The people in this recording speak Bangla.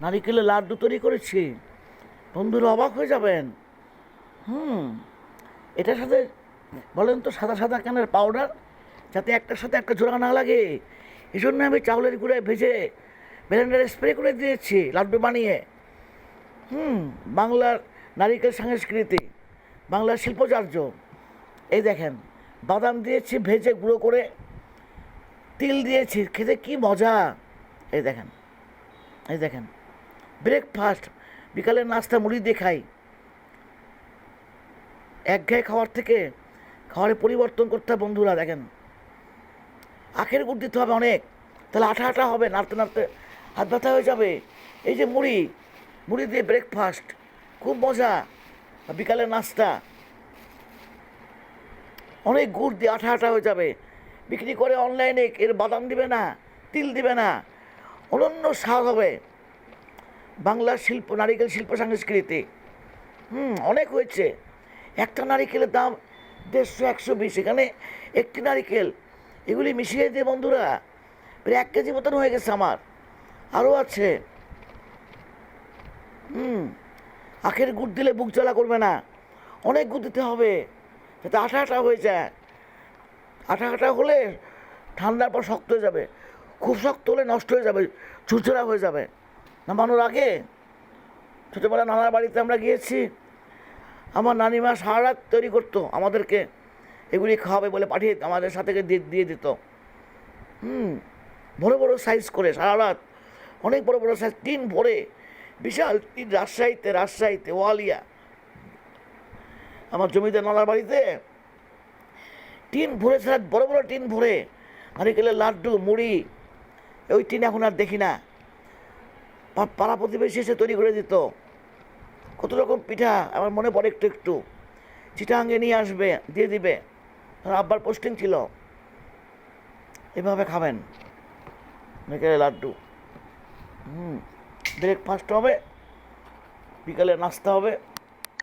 নারিকেলের লাড্ডু তৈরি করেছি। বন্ধুরা অবাক হয়ে যাবেন। হুম, এটার সাথে বলেন তো সাদা সাদা কানের পাউডার যাতে একটার সাথে একটা জোড়া না লাগে। এই জন্য আমি চাউলের গুঁড়ে ভেজে ব্লেন্ডারে স্প্রে করে দিয়েছি, লাড্ডু বানিয়ে। হুম, বাংলার নারিকেল সংস্কৃতি, বাংলার শিল্পচার্য। এই দেখেন, বাদাম দিয়েছি, ভেজে গুঁড়ো করে তিল দিয়েছি, খেতে কি মজা। এই দেখেন এই দেখেন। ব্রেকফাস্ট বিকালের নাস্তা মুড়ি দিয়ে খাই। এক ঘায়ে খাওয়ার থেকে খাওয়ারে পরিবর্তন করতে হবে বন্ধুরা, দেখেন। আখের গুড় দিতে হবে অনেক, তাহলে আঠা আঠা হবে, নাড়তে নাড়তে হাত ব্যথা হয়ে যাবে। এই যে মুড়ি মুড়ি দিয়ে ব্রেকফাস্ট, খুব মজা। আর বিকালের নাস্তা, অনেক গুড় দিয়ে আঠা আঠা হয়ে যাবে। বিক্রি করে অনলাইনে এর বাদাম দিবে না, তিল দিবে না, অনন্য স্বাদ হবে। বাংলার শিল্প, নারিকেল শিল্প সংস্কৃতি। হুম, অনেক হয়েছে। একটা নারিকেলের দাম দেড়শো, একশো, বিশ, এখানে একটি নারিকেল। এগুলি মিশিয়ে দিয়ে বন্ধুরা, প্রায় এক কেজি মতন হয়ে গেছে আমার। আরও আছে। হুম, আখের গুড় দিলে বুক জ্বালা করবে না। অনেক গুড় দিতে হবে। যাতে আঠা আঠা হয়ে যায়। আঠা আঠা হলে ঠান্ডার পর শক্ত হয়ে যাবে। খুব শক্ত হলে নষ্ট হয়ে যাবে চুরচুরা হয়ে যাবে। নামানোর আগে ছোটোবেলা নানার বাড়িতে আমরা গিয়েছি। আমার নানিমা সারা রাত তৈরি করতো, আমাদেরকে এগুলি খাওয়াবে বলে পাঠিয়ে আমাদের সাথে দিয়ে দিত। হুম, বড় বড় সাইজ করে সারা রাত অনেক বড় বড় সাইজ টিন ভরে, বিশাল টিন রাজশাহীতে রাজশাহীতে, ওয়ালিয়া। আমার জমিতে নানার বাড়িতে টিন ভরে সারা বড় বড় টিন ভরে নারিকেলের লাড্ডু, মুড়ি, ওই টিন এখন আর দেখি না। পাড়া প্রতিবেশী এসে তৈরি করে দিত। কত রকম পিঠা, আমার মনে পড়ে একটু একটু। চিটাঙ্গে নিয়ে আসবে, দিয়ে দিবে। আব্বার পোস্টিং ছিল। এভাবে খাবেন। বিকেলে লাড্ডু। হুম ব্রেকফাস্ট হবে, বিকালে নাস্তা হবে।